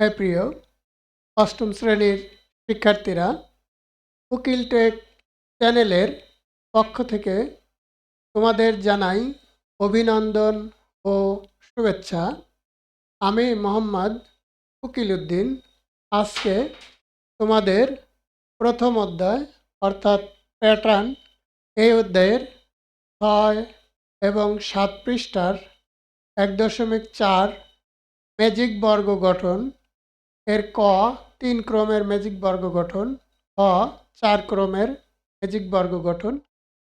হে প্রিয়। অষ্টম শ্রেণির শিক্ষার্থীরা, উকিল টেক চ্যানেলের পক্ষ থেকে তোমাদের জানাই অভিনন্দন ও শুভেচ্ছা। আমি মোহাম্মদ উকিল উদ্দিন আজকে তোমাদের প্রথম অধ্যায়, অর্থাৎ প্যাটার্ন, এই অধ্যায়ের ছয় এবং সাত পৃষ্ঠার এক দশমিক চার ম্যাজিক বর্গ গঠন এর ক তিন ক্রমের ম্যাজিক বর্গ গঠন খ চার ক্রমের ম্যাজিক বর্গ গঠন,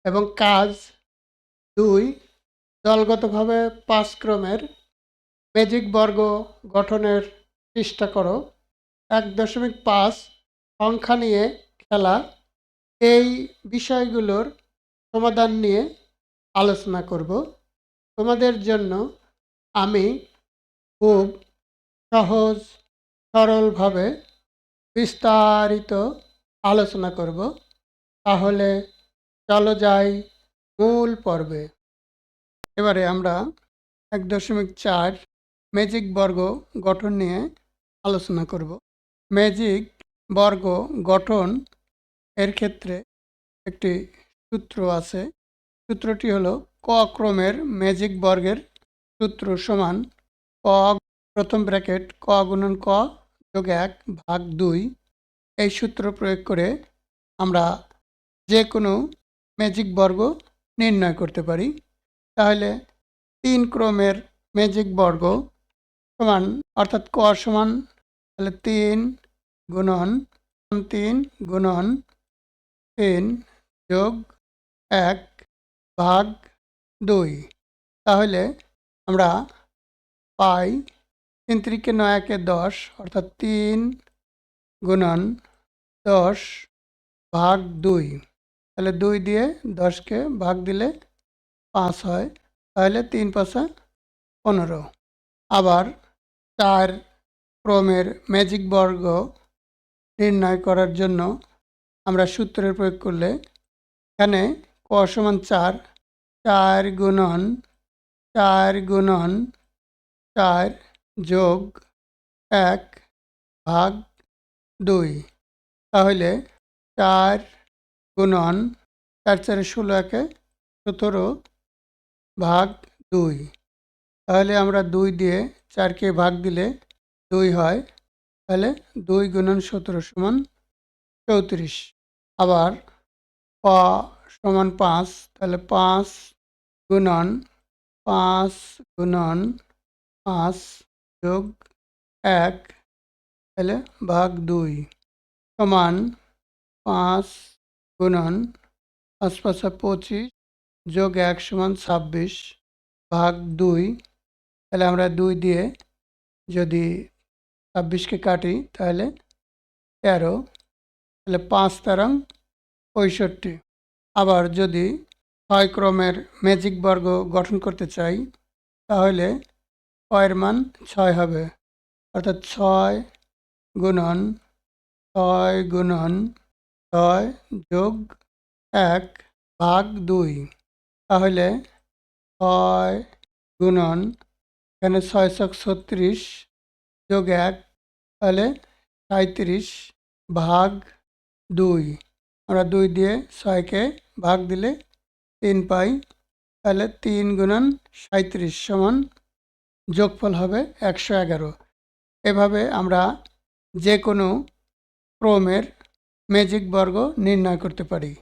এবং কাজ দুই দলগতভাবে পাঁচ ক্রমের ম্যাজিক বর্গ গঠনের চেষ্টা করো। এক দশমিক পাঁচ সংখ্যা নিয়ে খেলা। এই বিষয়গুলোর সমাধান নিয়ে আলোচনা করব। তোমাদের জন্য আমি খুব সহজ সরলভাবে বিস্তারিত আলোচনা করব। তাহলে চলো যাই মূল পর্বে। এবারে আমরা এক দশমিক চার ম্যাজিক বর্গ গঠন নিয়ে আলোচনা করব। ম্যাজিক বর্গ গঠন এর ক্ষেত্রে একটি সূত্র আছে। সূত্রটি হলো ক ক্রমের ম্যাজিক বর্গের সূত্র সমান ক, প্রথম ব্র্যাকেট ক গুণন ক যোগ এক ভাগ দুই এই সূত্র প্রয়োগ করে আমরা যে কোনো ম্যাজিক বর্গ নির্ণয় করতে পারি। তাহলে তিন ক্রমের ম্যাজিক বর্গ সমান, অর্থাৎ ক সমান, তাহলে তিন গুণন তিন গুণন তিন যোগ এক ভাগ দুই। তাহলে আমরা পাই তিন ত্রিকে নয় একে দশ, অর্থাৎ তিন গুণন দশ ভাগ দুই। তাহলে দুই দিয়ে দশকে ভাগ দিলে পাঁচ হয়, তাহলে তিন পাঁচা পনেরো। আবার চার ক্রমের ম্যাজিক বর্গ নির্ণয় করার জন্য আমরা সূত্রের প্রয়োগ করলে এখানে ক সমান চার চার গুণন চার গুণন, চার যোগ এক ভাগ দুই। তাহলে চার গুণন, চার চারে ষোলো একে সতেরো ভাগ দুই। তাহলে আমরা দুই দিয়ে চারকে ভাগ দিলে দুই হয়। তাহলে দুই গুণন সতেরো সমান চৌত্রিশ। আবার প সমান পাঁচ, তাহলে পাঁচ গুণন পাঁচ গুণন পাঁচ যোগ এক তাহলে ভাগ দুই সমান পাঁচ গুণন পাঁচ পাঁচা পঁচিশ যোগ এক সমান ছাব্বিশ ভাগ দুই তাহলে আমরা দুই দিয়ে যদি ছাব্বিশকে কাটি তাহলে তেরো তাহলে পাঁচ তেরং পঁয়ষট্টি। আবার যদি ছয় ক্রমের ম্যাজিক বর্গ গঠন করতে চাই তাহলে ছয়ের মান ছয় হবে। অর্থাৎ ছয় গুণন ছয় গুণন ছয় যোগ এক ভাগ দুই। তাহলে ছয় গুণন, এখানে ছয় ছক ছত্রিশ যোগ এক, তাহলে সাঁত্রিশ ভাগ দুই। আমরা দুই দিয়ে ছয়কে ভাগ দিলে তিন পাই, তাহলে তিন গুণন সাঁত্রিশ সমান যোগফল হবে একশো এগারো। এভাবে আমরা যে কোনো ক্রমের ম্যাজিক বর্গ নির্ণয় করতে পারি।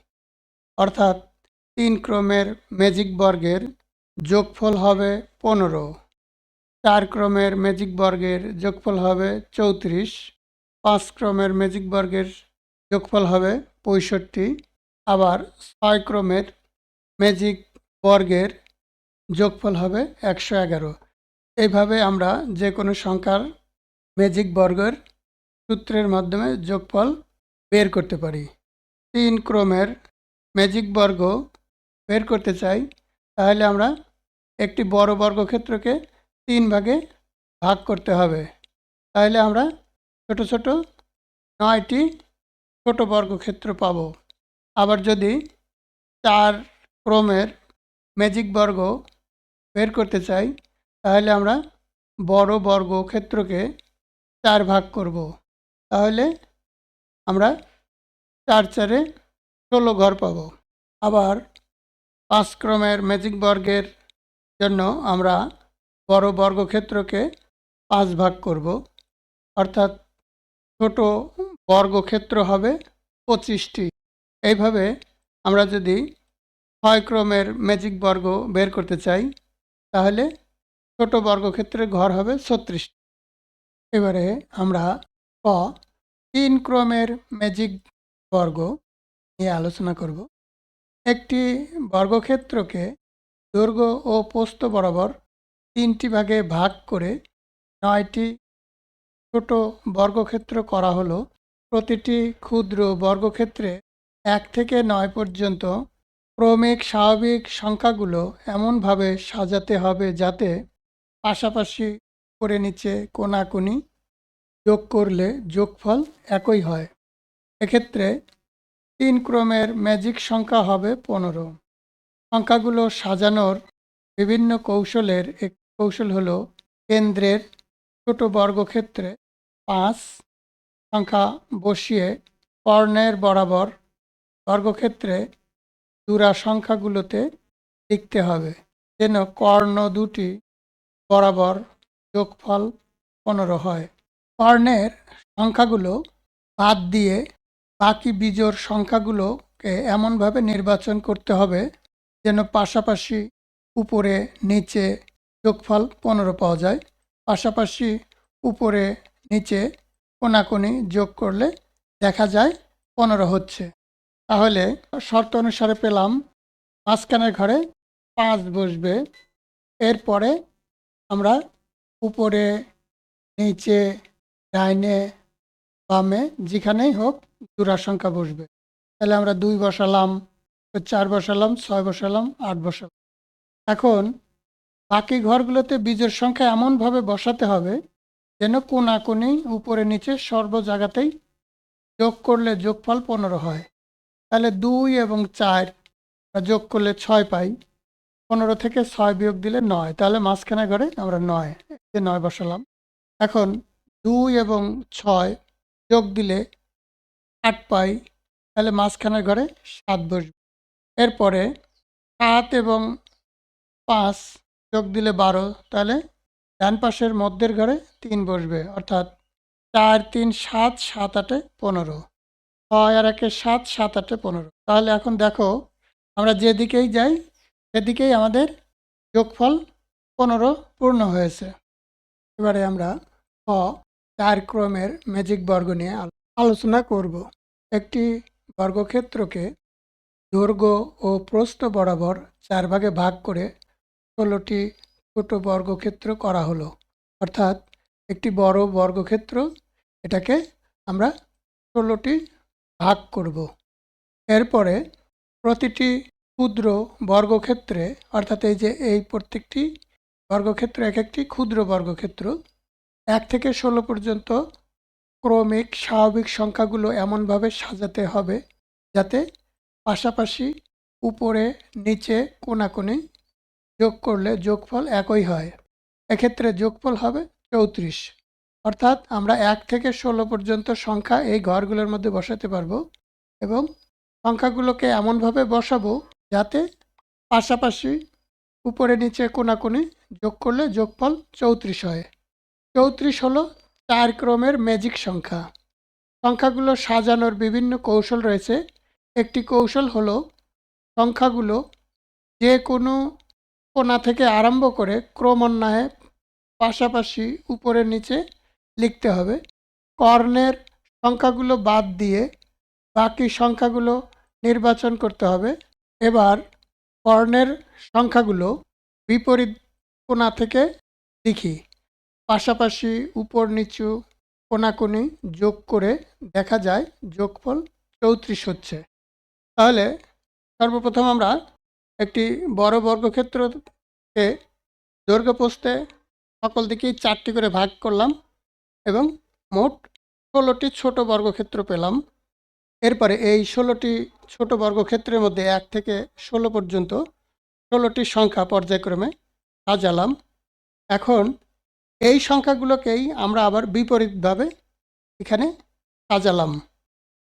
অর্থাৎ তিন ক্রমের ম্যাজিক বর্গের যোগফল হবে পনেরো। চার ক্রমের ম্যাজিক বর্গের যোগফল হবে চৌত্রিশ। পাঁচ ক্রমের ম্যাজিক বর্গের যোগফল হবে পঁয়ষট্টি। আবার ছয় ক্রমের ম্যাজিক বর্গের যোগফল হবে একশো এগারো। এইভাবে আমরা যে কোনো সংখ্যার ম্যাজিক বর্গের সূত্রের মাধ্যমে যোগফল বের করতে পারি। তিন ক্রমের ম্যাজিক বর্গ বের করতে চাই, তাহলে আমরা একটি বড় বর্গক্ষেত্রকে তিন ভাগে ভাগ করতে হবে। তাহলে আমরা ছোট ছোট নয়টি ছোট বর্গক্ষেত্র পাব। আবার যদি চার ক্রমের ম্যাজিক বর্গ বের করতে চাই তাহলে আমরা বড় বর্গক্ষেত্রকে চার ভাগ করব। তাহলে আমরা চার চারে ষোলো ঘর পাব। আবার পাঁচ ক্রমের ম্যাজিক বর্গের জন্য আমরা বড় বর্গক্ষেত্রকে পাঁচ ভাগ করব। অর্থাৎ ছোট বর্গক্ষেত্র হবে পঁচিশটি। এইভাবে আমরা যদি ছয় ক্রমের ম্যাজিক বর্গ বের করতে চাই, তাহলে ছোট বর্গক্ষেত্রের ঘর হবে ছত্রিশটি এবারে আমরা ক, তিন ক্রমের ম্যাজিক বর্গ নিয়ে আলোচনা করব। একটি বর্গক্ষেত্রকে দৈর্ঘ্য ও প্রস্থ বরাবর তিনটি ভাগে ভাগ করে নয়টি ছোট বর্গক্ষেত্র করা হলো। প্রতিটি ক্ষুদ্র বর্গক্ষেত্রে এক থেকে নয় পর্যন্ত ক্রমিক স্বাভাবিক সংখ্যাগুলো এমনভাবে সাজাতে হবে যাতে পাশাপাশি করে নিচে কোনাকুনি যোগ করলে যোগফল একই হয়। এক্ষেত্রে তিন ক্রমের ম্যাজিক সংখ্যা হবে পনেরো। সংখ্যাগুলো সাজানোর বিভিন্ন কৌশলের এক কৌশল হলো কেন্দ্রের ছোট বর্গক্ষেত্রে পাঁচ, সংখ্যা বসিয়ে কর্ণের বরাবর বর্গক্ষেত্রে দুরা সংখ্যাগুলোতে লিখতে হবে। যেন কর্ণ দুটি বরাবর যোগফল পনেরো হয়। কর্ণের সংখ্যাগুলো বাদ দিয়ে বাকি বিজোড় সংখ্যাগুলোকে এমনভাবে নির্বাচন করতে হবে যেন পাশাপাশি উপরে নিচে যোগফল পনেরো পাওয়া যায়। পাশাপাশি উপরে নিচে কোনাকুনি যোগ করলে দেখা যায় পনেরো হচ্ছে। তাহলে শর্ত অনুসারে পেলাম, মাঝখানের ঘরে পাঁচ বসবে। এরপরে আমরা উপরে, নিচে, ডাইনে, বামে, যেখানেই হোক জোড়া সংখ্যা বসবে। তাহলে আমরা দুই বসালাম, চার বসালাম, ছয় বসালাম, আট বসালাম। এখন বাকি ঘরগুলোতে বীজের সংখ্যা এমনভাবে বসাতে হবে যেন কোনাকুনি উপরে নিচে সর্ব জায়গাতেই যোগ করলে যোগফল পনেরো হয়। তাহলে দুই এবং চার যোগ করলে ছয় পাই। পনেরো থেকে ছয় বিয়োগ দিলে নয়। তাহলে মাঝখানে ঘরে আমরা নয় যে নয় বসালাম। এখন দুই এবং ছয় যোগ দিলে আট পাই, তাহলে মাঝখানের ঘরে সাত বসবে। এরপরে সাত এবং পাঁচ যোগ দিলে বারো, তাহলে ডান পাশের মধ্যের ঘরে তিন বসবে, অর্থাৎ চার, তিন, সাত সাত, আটে পনেরো। ছয় আর একে সাত সাত, আটে পনেরো। তাহলে এখন দেখো, আমরা যেদিকেই যাই সেদিকেই আমাদের যোগফল পনেরো পূর্ণ হয়েছে। এবারে আমরা ক চার ক্রমের ম্যাজিক বর্গ নিয়ে আলোচনা করব। একটি বর্গক্ষেত্রকে দৈর্ঘ্য ও প্রস্থ বরাবর চার ভাগে ভাগ করে ষোলোটি ছোট বর্গক্ষেত্র করা হলো। অর্থাৎ একটি বড় বর্গক্ষেত্র, এটাকে আমরা ষোলোটি ভাগ করব। এরপরে প্রতিটি ক্ষুদ্র বর্গক্ষেত্রে, অর্থাৎ এই যে এই প্রত্যেকটি বর্গক্ষেত্র, এক একটি ক্ষুদ্র বর্গক্ষেত্র, এক থেকে ষোলো পর্যন্ত ক্রমিক স্বাভাবিক সংখ্যাগুলো এমনভাবে সাজাতে হবে যাতে পাশাপাশি উপরে, নিচে, কোনাকুনি যোগ করলে যোগফল একই হয়। এক্ষেত্রে যোগফল হবে চৌত্রিশ। অর্থাৎ আমরা এক থেকে ষোলো পর্যন্ত সংখ্যা এই ঘরগুলোর মধ্যে বসাতে পারব এবং সংখ্যাগুলোকে এমনভাবে বসাবো যাতে পাশাপাশি উপরে নিচে কোনাকুনি যোগ করলে যোগফল চৌত্রিশ হয়। চৌত্রিশ হলো চার ক্রমের ম্যাজিক সংখ্যা। সংখ্যাগুলো সাজানোর বিভিন্ন কৌশল রয়েছে। একটি কৌশল হলো সংখ্যাগুলো যে কোনো কোণা থেকে আরম্ভ করে ক্রমান্বয়ে পাশাপাশি উপরে নিচে লিখতে হবে। কর্ণের সংখ্যাগুলো বাদ দিয়ে বাকি সংখ্যাগুলো নির্বাচন করতে হবে। এবার কর্ণের সংখ্যাগুলো বিপরীত কোণা থেকে লিখি পাশাপাশি উপর নিচু কোনাকুনি যোগ করে দেখা যায় যোগফল চৌত্রিশ হচ্ছে। তাহলে সর্বপ্রথম আমরা একটি বড় বর্গক্ষেত্রকে দৈর্ঘ্য প্রস্থে সকল দিকেই চারটি করে ভাগ করলাম এবং মোট ষোলোটি ছোট বর্গক্ষেত্র পেলাম। এরপরে এই ষোলোটি ছোট বর্গক্ষেত্রের মধ্যে এক থেকে ষোলো পর্যন্ত ষোলোটি সংখ্যা পর্যায়ক্রমে সাজালাম। এখন এই সংখ্যাগুলোকেই আমরা আবার বিপরীতভাবে এখানে সাজালাম।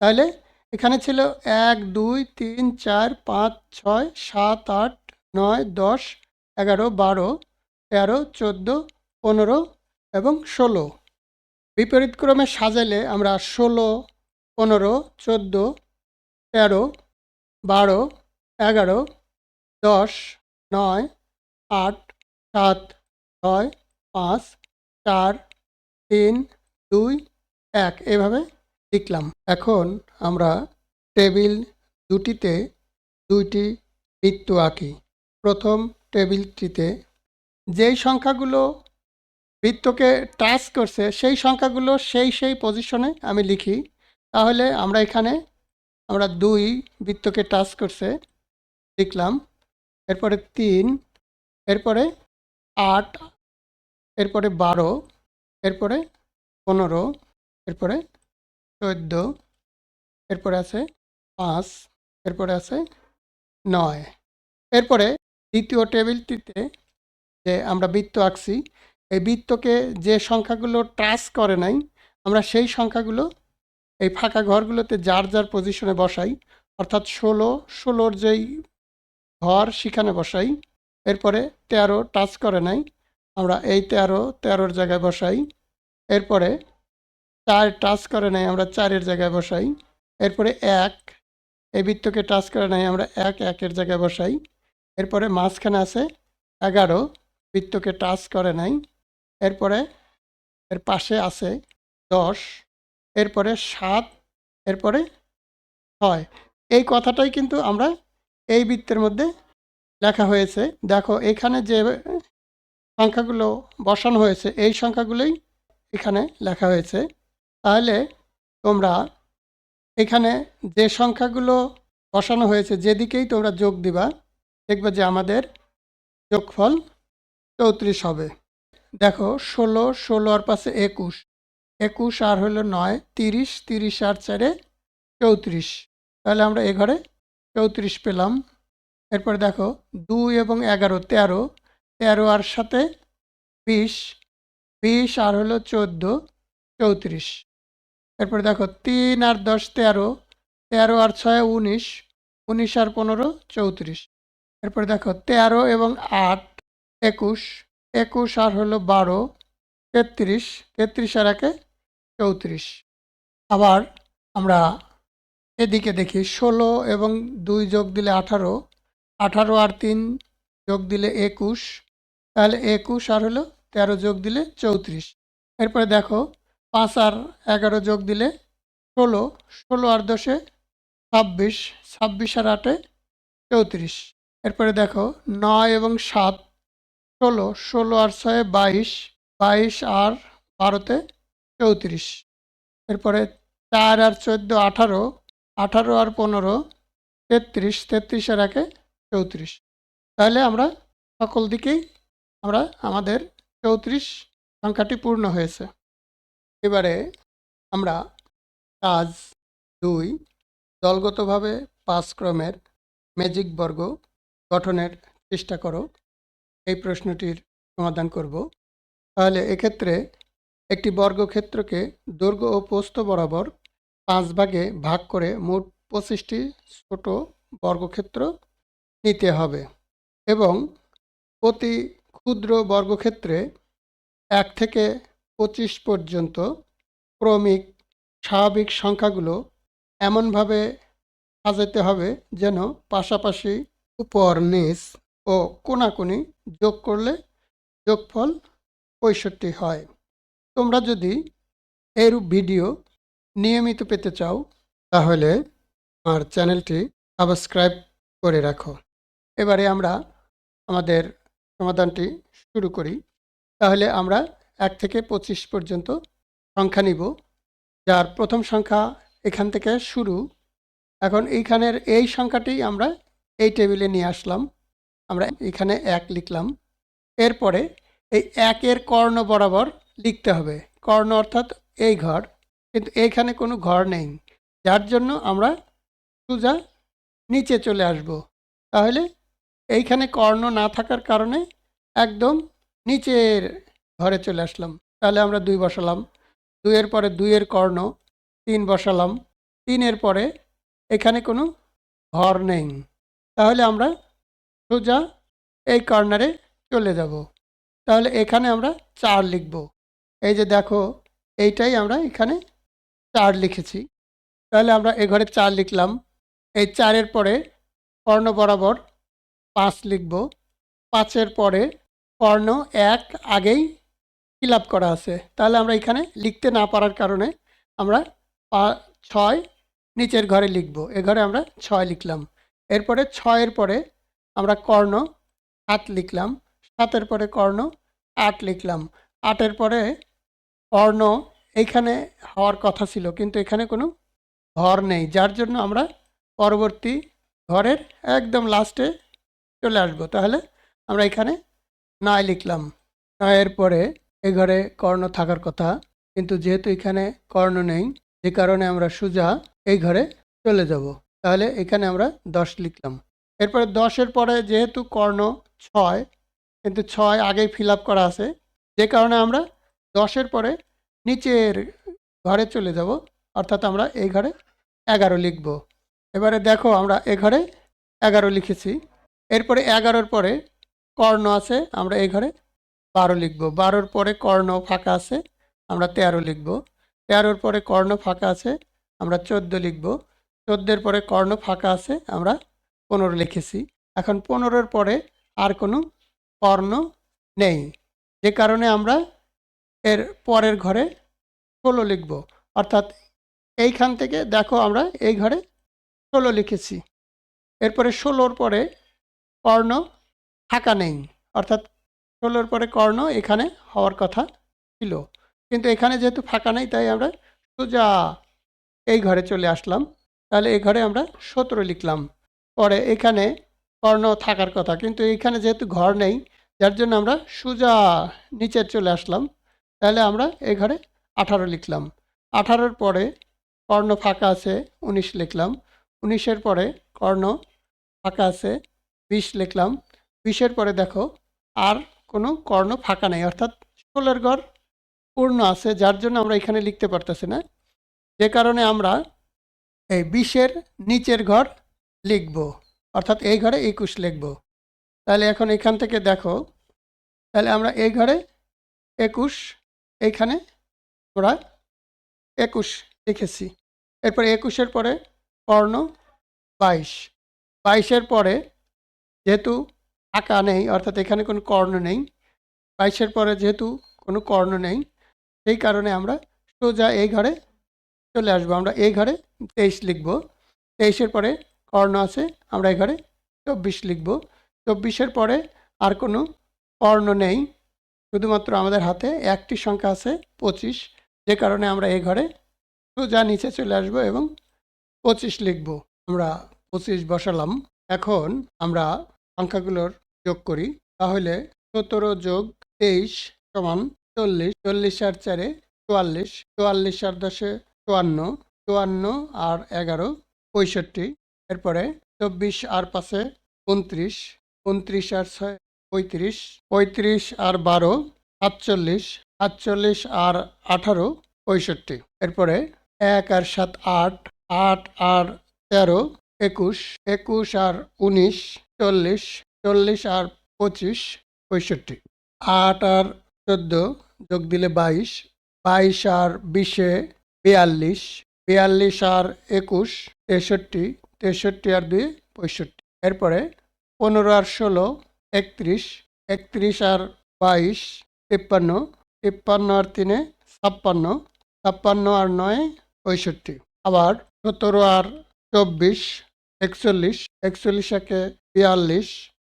তাহলে এখানে ছিল এক, দুই, তিন, চার, পাঁচ, ছয়, সাত, আট, নয়, দশ, এগারো, বারো, তেরো, চোদ্দ, পনেরো এবং ষোলো। বিপরীত ক্রমে সাজালে আমরা ষোলো পনেরো, চোদ্দ, তেরো, বারো, এগারো, দশ, নয়, আট, সাত, ছয়, পাঁচ, চার, তিন, দুই, এক এভাবে লিখলাম। এখন আমরা টেবিল দুটিতে দুইটি বৃত্ত আঁকি। প্রথম টেবিলটিতে যেই সংখ্যাগুলো বৃত্তকে টাচ করছে, সেই সংখ্যাগুলো সেই সেই পজিশনে আমি লিখি। তাহলে আমরা এখানে আমরা দুই বৃত্তকে টাচ করছে, লিখলাম, এরপরে তিন, এরপরে আট, এরপরে বারো, এরপরে পনেরো, এরপরে চোদ্দ, এরপরে আছে পাঁচ, এরপরে আছে নয়। এরপরে দ্বিতীয় টেবিলটিতে যে আমরা বৃত্ত আঁকছি, এই বৃত্তকে যে সংখ্যাগুলো টাচ করে নাই, আমরা সেই সংখ্যাগুলো এই ফাঁকা ঘরগুলোতে যার যার পজিশনে বসাই, অর্থাৎ ষোলো, ষোলোর যেই ঘর সেখানে বসাই, এরপরে তেরো টাচ করে নাই, আমরা এই তেরো, তেরোর জায়গায় বসাই, এরপরে চার টাচ করে নাই, আমরা চারের জায়গায় বসাই, এরপরে এক, এই বৃত্তকে টাচ করে নাই, আমরা এক, একের জায়গায় বসাই, এরপরে মাঝখানে আছে এগারো, বৃত্তকে টাচ করে নাই, এরপরে এর পাশে আছে দশ এরপরে সাত, এরপরে ছয়। এই কথাটাই কিন্তু আমরা এই বৃত্তের মধ্যে লেখা হয়েছে। দেখো, এখানে যে সংখ্যাগুলো বসানো হয়েছে, এই সংখ্যাগুলোই এখানে লেখা হয়েছে। তাহলে তোমরা এখানে যে সংখ্যাগুলো বসানো হয়েছে, যেদিকেই তোমরা যোগ দিবা, দেখবে যে আমাদের যোগফল চৌত্রিশ হবে। দেখো, ষোলো ষোলো আর পাশে একুশ। একুশ আর হলো নয়, তিরিশ তিরিশ আর চারে চৌত্রিশ। তাহলে আমরা এ ঘরে চৌত্রিশ পেলাম। এরপরে দেখো, দুই এবং এগারো, তেরো তেরো আর সাথে বিশ বিশ আর হলো চোদ্দ, চৌত্রিশ। এরপরে দেখো, তিন আর দশ, তেরো তেরো আর ছয়, উনিশ উনিশ আর পনেরো, চৌত্রিশ। এরপরে দেখো, তেরো এবং আট, একুশ একুশ আর হলো বারো তেত্রিশ তেত্রিশ আর একে চৌত্রিশ। আবার আমরা এদিকে দেখি ষোলো এবং দুই যোগ দিলে আঠারো আঠারো আর তিন যোগ দিলে একুশ, তাহলে একুশ আর হলো তেরো যোগ দিলে চৌত্রিশ। এরপরে দেখো পাঁচ আর এগারো যোগ দিলে ষোলো ষোলো আর দশে ছাব্বিশ ছাব্বিশ আর আটে চৌত্রিশ। এরপরে দেখো নয় এবং সাত, ষোলো ষোলো আর ছয়ে বাইশ বাইশ আর বারোতে চৌত্রিশ। এরপরে চার আর চোদ্দ, আঠারো আঠারো আর পনেরো, তেত্রিশ তেত্রিশ আর একে চৌত্রিশ। তাহলে আমরা সকল দিকেই আমরা আমাদের চৌত্রিশ সংখ্যাটি পূর্ণ হয়েছে। এবারে আমরা কাজ দুই, দলগতভাবে পাঁচ ক্রমের ম্যাজিক বর্গ গঠনের চেষ্টা করো। এই প্রশ্নটির সমাধান করব। তাহলে এক্ষেত্রে একটি বর্গক্ষেত্রকে দৈর্ঘ্য ও প্রস্থ বরাবর পাঁচ ভাগে ভাগ করে মোট পঁচিশটি ছোট বর্গক্ষেত্র নিতে হবে এবং প্রতি ক্ষুদ্র বর্গক্ষেত্রে এক থেকে পঁচিশ পর্যন্ত ক্রমিক স্বাভাবিক সংখ্যাগুলো এমনভাবে সাজাতে হবে যেন পাশাপাশি উপর নিচ ও কোনাকুনি যোগ করলে যোগফল পঁয়ষট্টি হয়। তোমরা যদি এরূপ ভিডিও নিয়মিত পেতে চাও, তাহলে আমার চ্যানেলটি সাবস্ক্রাইব করে রাখো। এবারে আমরা আমাদের সমাধানটি শুরু করি। তাহলে আমরা এক থেকে পঁচিশ পর্যন্ত সংখ্যা নিব। যার প্রথম সংখ্যা এখান থেকে শুরু। এখন এইখানের এই সংখ্যাটি আমরা এই টেবিলে নিয়ে আসলাম। আমরা এখানে এক লিখলাম। এরপরে এই একের কর্ণ বরাবর লিখতে হবে। কর্ণ অর্থাৎ এই ঘর। কিন্তু এইখানে কোনো ঘর নেই। যার জন্য আমরা সোজা নিচে চলে আসব। তাহলে এইখানে কর্ণ না থাকার কারণে একদম নিচের ঘরে চলে আসলাম। তাহলে আমরা দুই বসালাম। দুইয়ের পরে দুইয়ের কর্ণ, তিন বসালাম। তিনের পরে এখানে কোনো ঘর নেই। তাহলে আমরা সোজা এই কর্নারে চলে যাব। তাহলে এখানে আমরা চার লিখব। এই যে দেখো, এইটাই আমরা এখানে চার লিখেছি। তাহলে আমরা এ ঘরে চার লিখলাম। এই চারের পরে কর্ণ বরাবর পাঁচ লিখব। পাঁচের পরে কর্ণ এক আগেই ফিল করা আছে। তাহলে আমরা এখানে লিখতে না পারার কারণে আমরা ছয় নিচের ঘরে লিখব। এ ঘরে আমরা ছয় লিখলাম। এরপরে ছয়ের পরে আমরা কর্ণ সাত লিখলাম। সাতের পরে কর্ণ, আট লিখলাম। আটের পরে কর্ণ এইখানে হওয়ার কথা ছিল, কিন্তু এখানে কোনো ঘর নেই, যার জন্য আমরা পরবর্তী ঘরের একদম লাস্টে চলে আসব। তাহলে আমরা এখানে নয় লিখলাম। নয়ের পরে এ ঘরে কর্ণ থাকার কথা, কিন্তু যেহেতু এখানে কর্ণ নেই যে কারণে আমরা সুজা এই ঘরে চলে যাব। তাহলে এখানে আমরা দশ লিখলাম। এরপরে দশের পরে যেহেতু কর্ণ ছয় কিন্তু ছয় আগেই ফিল আপ করা আছে। যে কারণে আমরা দশের পরে নিচের ঘরে চলে যাব, অর্থাৎ আমরা এই ঘরে এগারো লিখব। এবারে দেখো আমরা এ ঘরে এগারো লিখেছি। এরপরে এগারোর পরে কর্ণ আছে, আমরা এই ঘরে বারো লিখব। বারোর পরে কর্ণ ফাঁকা আছে, আমরা তেরো লিখব। তেরোর পরে কর্ণ ফাঁকা আছে, আমরা চোদ্দ লিখব। চোদ্দোর পরে কর্ণ ফাঁকা আছে, আমরা পনেরো লিখেছি। এখন পনেরোর পরে আর কোনো কর্ণ নেই। যে কারণে আমরা এর পরের ঘরে ষোলো লিখব। অর্থাৎ এইখান থেকে দেখো আমরা এই ঘরে ষোলো লিখেছি। এরপরে ষোলোর পরে কর্ণ ফাঁকা নেই। অর্থাৎ ষোলোর পরে কর্ণ এখানে হওয়ার কথা ছিল। কিন্তু এখানে যেহেতু ফাঁকা নেই, তাই আমরা সোজা এই ঘরে চলে আসলাম। তাহলে এই ঘরে আমরা সতেরো লিখলাম। পরে এখানে কর্ণ থাকার কথা। কিন্তু এখানে যেহেতু ঘর নেই যার জন্য আমরা সোজা নিচে চলে আসলাম। তাহলে আমরা এই ঘরে আঠারো লিখলাম। আঠারোর পরে কর্ণ ফাঁকা আছে, উনিশ লিখলাম। উনিশের পরে কর্ণ ফাঁকা আছে, বিশ লিখলাম। বিশের পরে দেখো আর কোনো কর্ণ ফাঁকা নেই, অর্থাৎ ষোলোর ঘর পূর্ণ আছে, যার জন্য আমরা এখানে লিখতে পারতেছি না। যে কারণে আমরা এই বিশের নিচের ঘর লিখব, অর্থাৎ এই ঘরে একুশ লিখব। তাহলে এখন এখান থেকে দেখো, তাহলে আমরা এই ঘরে একুশ, এইখানে আমরা একুশ লিখেছি। এরপরে একুশের পরে কর্ণ বাইশ। বাইশের পরে যেহেতু আঁকা নেই, অর্থাৎ এখানে কোনো কর্ণ নেই, বাইশের পরে যেহেতু কোনো কর্ণ নেই, সেই কারণে আমরা সোজা এই ঘরে চলে আসব। আমরা এই ঘরে তেইশ লিখব। তেইশের পরে কর্ণ আছে, আমরা এই ঘরে চব্বিশ লিখব। চব্বিশের পরে আর কোনো কর্ণ নেই। শুধুমাত্র আমাদের হাতে একটি সংখ্যা আছে, পঁচিশ। যে কারণে আমরা এই ঘরে সোজা নিচে চলে আসব এবং পঁচিশ লিখব। আমরা পঁচিশ বসালাম। এখন আমরা সংখ্যাগুলোর যোগ করি। তাহলে সতেরো যোগ তেইশ সমান চল্লিশ। চল্লিশ আর চারে চুয়াল্লিশ। চুয়াল্লিশ আর দশে চুয়ান্ন। চুয়ান্ন আর এগারো, পঁয়ষট্টি। এরপরে চব্বিশ আর পাশে উনত্রিশ। উনত্রিশ আর ছয়, পঁয়ত্রিশ পঁয়ত্রিশ আর বারো, সাতচল্লিশ সাতচল্লিশ আর আঠারো, পঁয়ষট্টি। এরপরে এক আর সাত আট আট আর তেরো, একুশ একুশ আর উনিশ, চল্লিশ চল্লিশ আর পঁচিশ, পঁয়ষট্টি। আট আর চোদ্দ যোগ দিলে বাইশ বাইশ আর বিশে বিয়াল্লিশ বিয়াল্লিশ আর একুশ, তেষট্টি তেষট্টি আর দুই, পঁয়ষট্টি। এরপরে পনেরো আর ষোলো, একত্রিশ একত্রিশ আর বাইশ, তিপ্পান্ন তিপ্পান্ন আর তিনে, ছাপ্পান্ন ছাপ্পান্ন আর নয়, পঁয়ষট্টি। আবার সতেরো আর চব্বিশ, একচল্লিশ একচল্লিশ একে বিয়াল্লিশ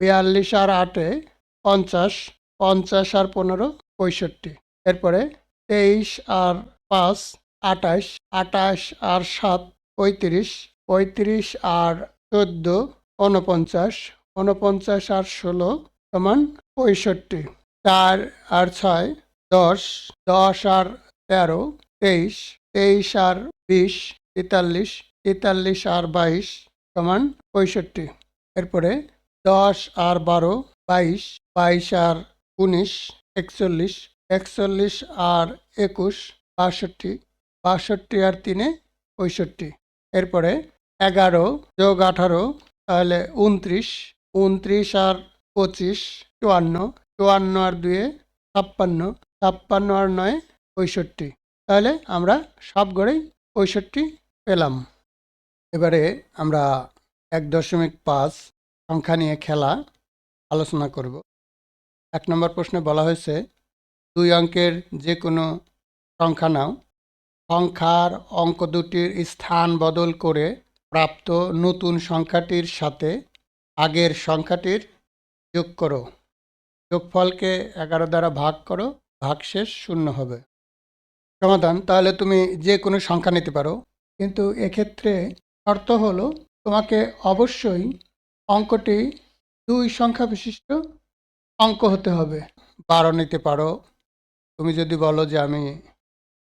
বিয়াল্লিশ আর আটে, পঞ্চাশ পঞ্চাশ আর পনেরো, পঁয়ষট্টি। এরপরে তেইশ আর পাঁচ, আটাশ আটাশ আর সাত, পঁয়ত্রিশ পঁয়ত্রিশ আর চোদ্দ উনপঞ্চাশ উনপঞ্চাশ আর ষোলো সমান পঁয়ষট্টি। চার আর ছয়, দশ দশ আর তেরো, তেইশ তেইশ আর বিশ, তেতাল্লিশ তেতাল্লিশ আর বাইশ সমান পঁয়ষট্টি। এরপরে দশ আর বারো, বাইশ বাইশ আর উনিশ, একচল্লিশ একচল্লিশ আর একুশ, বাষট্টি বাষট্টি আর তিনে পঁয়ষট্টি। এরপরে এগারো যোগ আঠারো, তাহলে উনত্রিশ উনত্রিশ আর পঁচিশ, চুয়ান্ন চুয়ান্ন আর দুয়ে ছাপ্পান্ন ছাপ্পান্ন আর নয়, পঁয়ষট্টি। তাহলে আমরা সব গড়েই পঁয়ষট্টি পেলাম। এবারে আমরা এক দশমিক পাঁচ সংখ্যা নিয়ে খেলা আলোচনা করব। এক নম্বর প্রশ্নে বলা হয়েছে, দুই অঙ্কের যে কোনো সংখ্যা নাও। সংখ্যার অঙ্ক দুটির স্থান বদল করে প্রাপ্ত নতুন সংখ্যাটির সাথে আগের সংখ্যাটির যোগ করো। যোগফলকে এগারো দ্বারা ভাগ করো, ভাগশেষ শূন্য হবে। সমাধান, তাহলে তুমি যে কোনো সংখ্যা নিতে পারো। কিন্তু এক্ষেত্রে শর্ত হলো, তোমাকে অবশ্যই অঙ্কটি দুই সংখ্যা বিশিষ্ট অঙ্ক হতে হবে। বারো নিতে পারো। তুমি যদি বলো যে আমি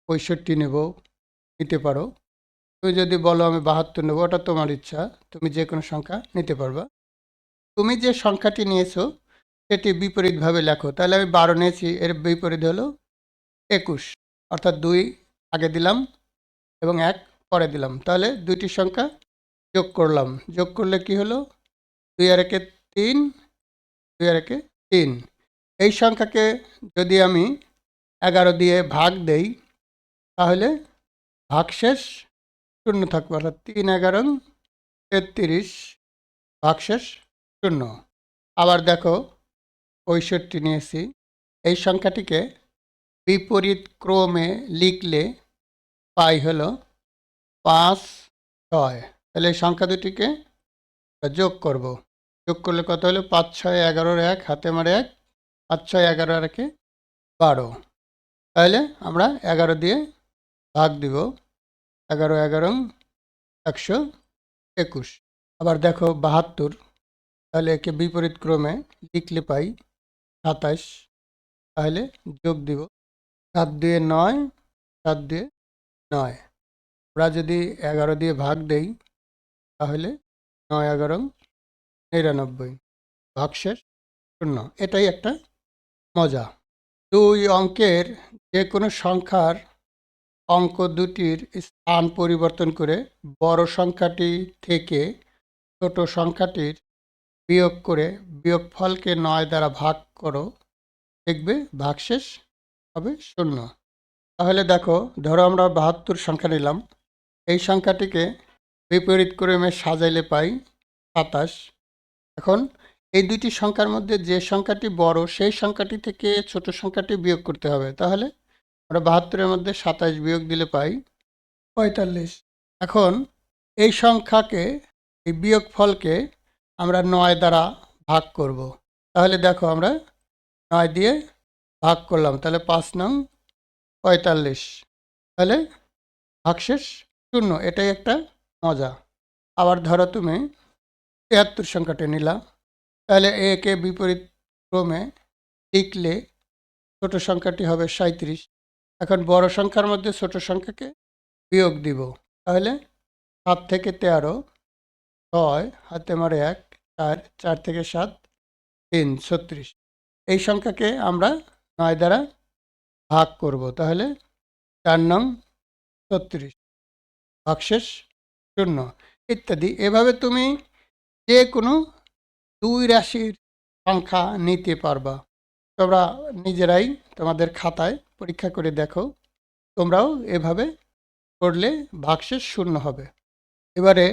পঁয়ষট্টি নেব, নিতে পারো। তুমি যদি বলো আমি বাহাত্তর নেব, ওটা তোমার ইচ্ছা। তুমি যে কোনো সংখ্যা নিতে পারবা। তুমি যে সংখ্যাটি নিয়েছো, সেটি বিপরীতভাবে লেখো। তাহলে আমি বারো নিয়েছি, এর বিপরীত হলো একুশ। অর্থাৎ দুই আগে দিলাম এবং এক পরে দিলাম। তাহলে দুইটি সংখ্যা যোগ করলাম। যোগ করলে কি হলো? দুই আর একে তিন, দুই আর একে তিন। এই সংখ্যাকে যদি আমি এগারো দিয়ে ভাগ দেই, তাহলে ভাগশেষ শূন্য থাকবে। অর্থাৎ তিন এগারো তেত্রিশ ভাগশেষ শূন্য। আবার দেখো, পঁয়ষট্টি নিয়েছি। এই সংখ্যাটিকে বিপরীত ক্রমে লিখলে পাই হলো পাঁচ, ছয়। তাহলে এই সংখ্যা দুটিকে যোগ করব। যোগ করলে কত হলো? পাঁচ, ছয়, এগারোর এক, হাতে মারে এক, পাঁচ, ছয়, এগারো আর একে বারো। তাহলে আমরা এগারো দিয়ে ভাগ দিব। এগারো এগারো, একশো একুশ। আবার দেখো, বাহাত্তর। তাহলে একে বিপরীত ক্রমে লিখলে পাই সাতাশ। তাহলে যোগ দিব সাত দিয়ে নয়, সাত দিয়ে নয়। আমরা যদি এগারো দিয়ে ভাগ দেই, তাহলে নয় এগারো নিরানব্বই। ভাগশেষ শূন্য। এটাই একটা মজা। দুই অঙ্কের যে কোনো সংখ্যার অঙ্ক দুটির স্থান পরিবর্তন করে বড় সংখ্যাটি থেকে ছোট সংখ্যাটির বিয়োগ করে বিয়োগফলকে নয় দ্বারা ভাগ করো, দেখবে ভাগশেষ হবে শূন্য। তাহলে দেখো, ধরো আমরা বাহাত্তর সংখ্যা নিলাম। এই সংখ্যাটিকে বিপরীত ক্রমে সাজাইলে পাই সাতাশ। এখন এই দুইটি সংখ্যার মধ্যে যে সংখ্যাটি বড়, সেই সংখ্যাটি থেকে ছোট সংখ্যাটি বিয়োগ করতে হবে। তাহলে আমরা বাহাত্তরের মধ্যে সাতাশ বিয়োগ দিলে পাই পঁয়তাল্লিশ। এখন এই সংখ্যাকে, এই বিয়োগ ফলকে আমরা নয় দ্বারা ভাগ করব। তাহলে দেখো আমরা নয় দিয়ে ভাগ করলাম। তাহলে পাঁচ নং পঁয়তাল্লিশ। তাহলে ভাগশেষ শূন্য। এটাই একটা মজা। আবার ধরো তুমি তিয়াত্তর সংখ্যাটি নিলাম তাহলে একে বিপরীত ক্রমে লিখলে ছোট সংখ্যাটি হবে সাঁত্রিশ এখন বড় সংখ্যার মধ্যে ছোট সংখ্যাকে বিয়োগ দিব। তাহলে সাত থেকে তেরো ছয়, হাতে মারে এক, চার চার থেকে সাত, তিন, ছত্রিশ। এই সংখ্যাকে আমরা নয় দ্বারা ভাগ করব। তাহলে চার নং ছত্রিশ। ভাগশেষ শূন্য। ইত্যাদি। এভাবে তুমি যে কোনো দুই রাশির সংখ্যা নিতে পারবা। তোমরা নিজেরাই তোমাদের খাতায় পরীক্ষা করে দেখো। তোমরাও এভাবে করলে ভাগশেষ শূন্য হবে। এবারে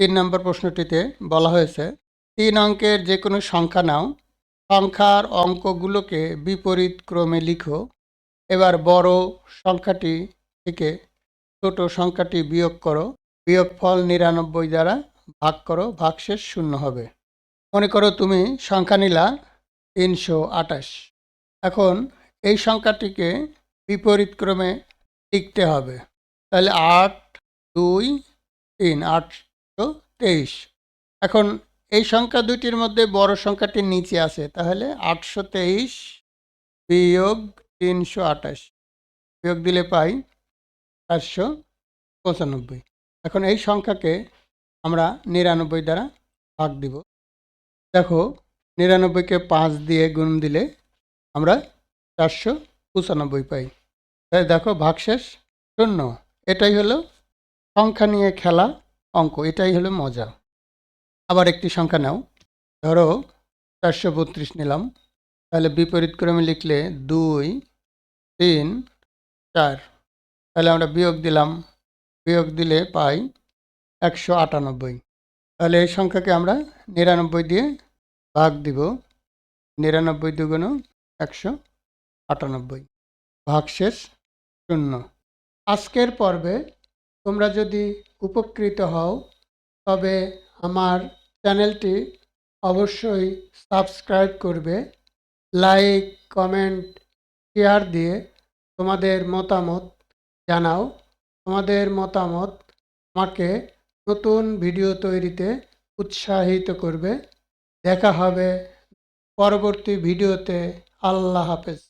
তিন নম্বর প্রশ্নটিতে বলা হয়েছে, তিন অঙ্কের যে কোনো সংখ্যা নাও, সংখ্যার অঙ্কগুলোকে বিপরীত ক্রমে লিখো। এবার বড় সংখ্যাটি থেকে ছোট সংখ্যাটি বিয়োগ করো, বিয়োগফল নিরানব্বই দ্বারা ভাগ করো, ভাগশেষ শূন্য হবে। মনে করো তুমি সংখ্যা নিলা তিনশো আঠাশ। এখন এই সংখ্যাটিকে বিপরীত ক্রমে লিখতে হবে। তাহলে আট, দুই, তিন আটশো তেইশ। এখন এই সংখ্যা দুইটির মধ্যে বড় সংখ্যাটি নিচে আছে, তাহলে আটশো তেইশ বিয়োগ তিনশো আঠাশ। বিয়োগ দিলে পাই চারশো পঁচানব্বই। এখন এই সংখ্যাকে আমরা নিরানব্বই দ্বারা ভাগ দিব। দেখো, নিরানব্বইকে পাঁচ দিয়ে গুণ দিলে আমরা চারশো পঁচানব্বই পাই। তাই দেখো, ভাগশেষ শূন্য। এটাই হলো সংখ্যা নিয়ে খেলা অঙ্ক, এটাই হলো মজা। আবার একটি সংখ্যা নাও। ধরো চারশো বত্রিশ নিলাম। তাহলে বিপরীত ক্রমে লিখলে দুই, তিন, চার। তাহলে আমরা বিয়োগ দিলাম। বিয়োগ দিলে পাই একশো আটানব্বই। তাহলে এই সংখ্যাকে আমরা নিরানব্বই দিয়ে ভাগ দিব। নিরানব্বই দুগুণ একশো আটানব্বই। ভাগ শেষ শূন্য। আজকের পর্বে তোমরা যদি উপকৃত হও, তবে আমার চ্যানেলটি অবশ্যই সাবস্ক্রাইব করবে, লাইক, কমেন্ট, শেয়ার দিয়ে তোমাদের মতামত জানাও। তোমাদের মতামত আমাকে নতুন ভিডিও তৈরিতে উৎসাহিত করবে। দেখা হবে পরবর্তী ভিডিওতে। আল্লাহ হাফেজ।